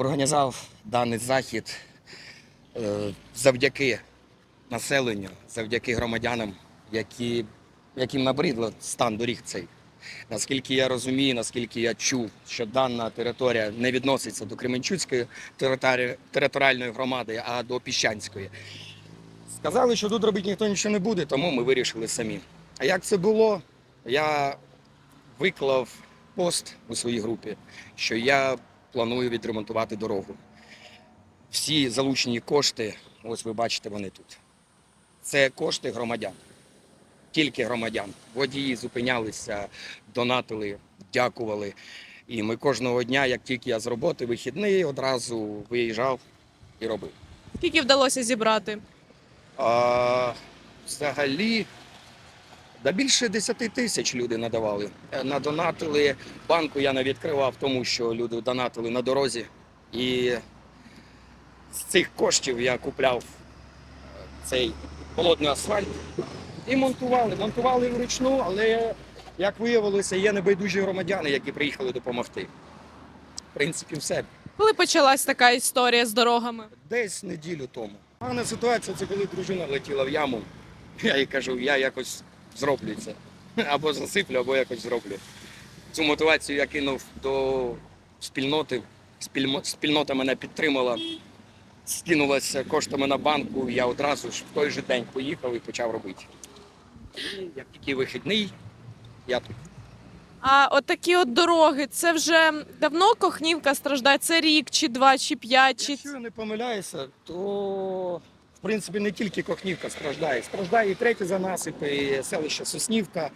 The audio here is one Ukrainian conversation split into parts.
організував даний захід е, завдяки населенню, завдяки громадянам, які, яким набридло стан доріг цей. Наскільки я розумію, наскільки я чув, що дана територія не відноситься до Кременчуцької територіальної громади, а до Піщанської. Сказали, що тут робити ніхто нічого не буде, тому ми вирішили самі. А як це було? Я виклав пост у своїй групі, що я планую відремонтувати дорогу. Всі залучені кошти, ось ви бачите, вони тут. Це кошти громадян. Тільки громадян. Водії зупинялися, донатили, дякували. І ми кожного дня, як тільки я з роботи вихідний, одразу виїжджав і робив. Скільки вдалося зібрати? А, взагалі, да більше 10 тисяч люди надавали. Е, Надонатили. Банку я не відкривав, тому що люди донатили на дорозі. І з цих коштів я купляв е, цей холодний асфальт і монтували. Монтували вручну, але як виявилося, є небайдужі громадяни, які приїхали допомогти. В принципі, все. Коли почалась така історія з дорогами? Десь неділю тому. Погана ситуація це коли дружина летіла в яму. Я їй кажу, я якось зроблю це. Або засиплю, або якось зроблю. Цю мотивацію я кинув до спільноти. Спільмо- Спільнота мене підтримала, скинулася коштами на банку. Я одразу ж в той же день поїхав і почав робити. І як тільки вихідний, я тут. А от такі от дороги, це вже давно Кохнівка страждає? Це рік, чи два, чи п'ять, чи Якщо я не помиляюся, то в принципі не тільки Кохнівка страждає. Страждає і третє за насипи, і селище Соснівка,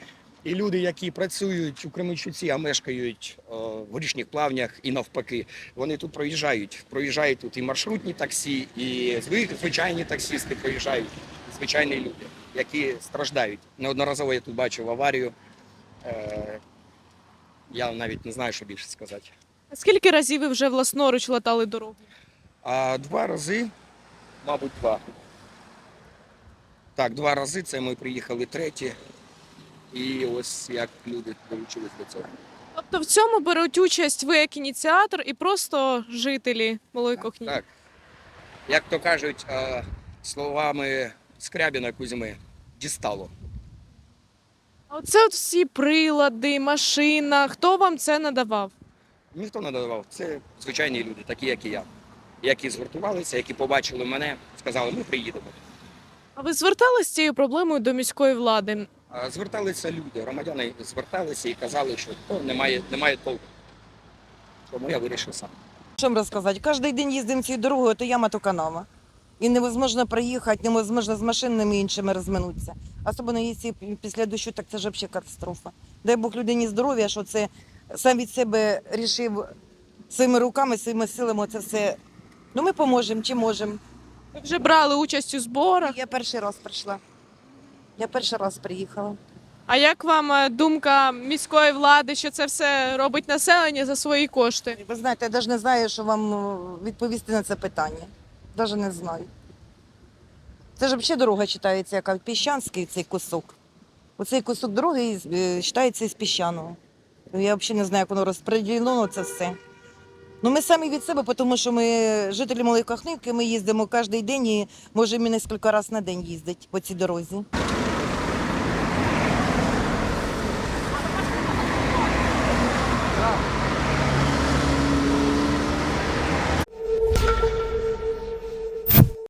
і люди, які працюють у Кременчуці, а мешкають е, в горішніх плавнях і навпаки. Вони тут проїжджають. Проїжджають тут і маршрутні таксі, і звичайні таксісти проїжджають, і звичайні люди, які страждають. Неодноразово я тут бачив аварію. Е, я навіть не знаю, що більше сказати. Скільки разів ви вже власноруч латали дорогу? Два рази, мабуть, два. Так, два рази це ми приїхали треті. І ось як люди долучились до цього. Тобто в цьому беруть участь ви як ініціатор і просто жителі Малої Кохнівки? Так. Як то кажуть, е, словами Скрябіна Кузьми, дістало. А оце от всі прилади, машина. Хто вам це надавав? Ніхто не надавав. Це звичайні люди, такі, як і я. Які згуртувалися, які побачили мене, сказали, ми приїдемо. А ви зверталися з цією проблемою до міської влади? Зверталися люди, громадяни зверталися і казали, що то немає, немає толку. Тому я вирішив сам. Що вам розказати? Кожен день їздимо цією дорогою, то яма, то канава. І невозможно проїхати, невозможно з машинами іншими розминутися. Особливо якщо після дощу, так це ж взагалі катастрофа. Дай Бог людині здоров'я, що це сам від себе рішив своїми руками, своїми силами це все. Ну ми поможемо, чи можемо. Ви вже брали участь у зборах. Я перший раз прийшла. Я перший раз приїхала. А як вам е, думка міської влади, що це все робить населення за свої кошти? Ви знаєте, я навіть не знаю, що вам е, відповісти на це питання. Навіть не знаю. Це ж взагалі дорога вважається, яка піщанський цей кусок. Оцей кусок дороги е, вважається із піщаного. Я взагалі не знаю, як воно розподілено це все. Ну, ми самі від себе, тому що ми жителі Малої Кахнівки, ми їздимо кожен день і можемо і кілька разів на день їздити по цій дорозі.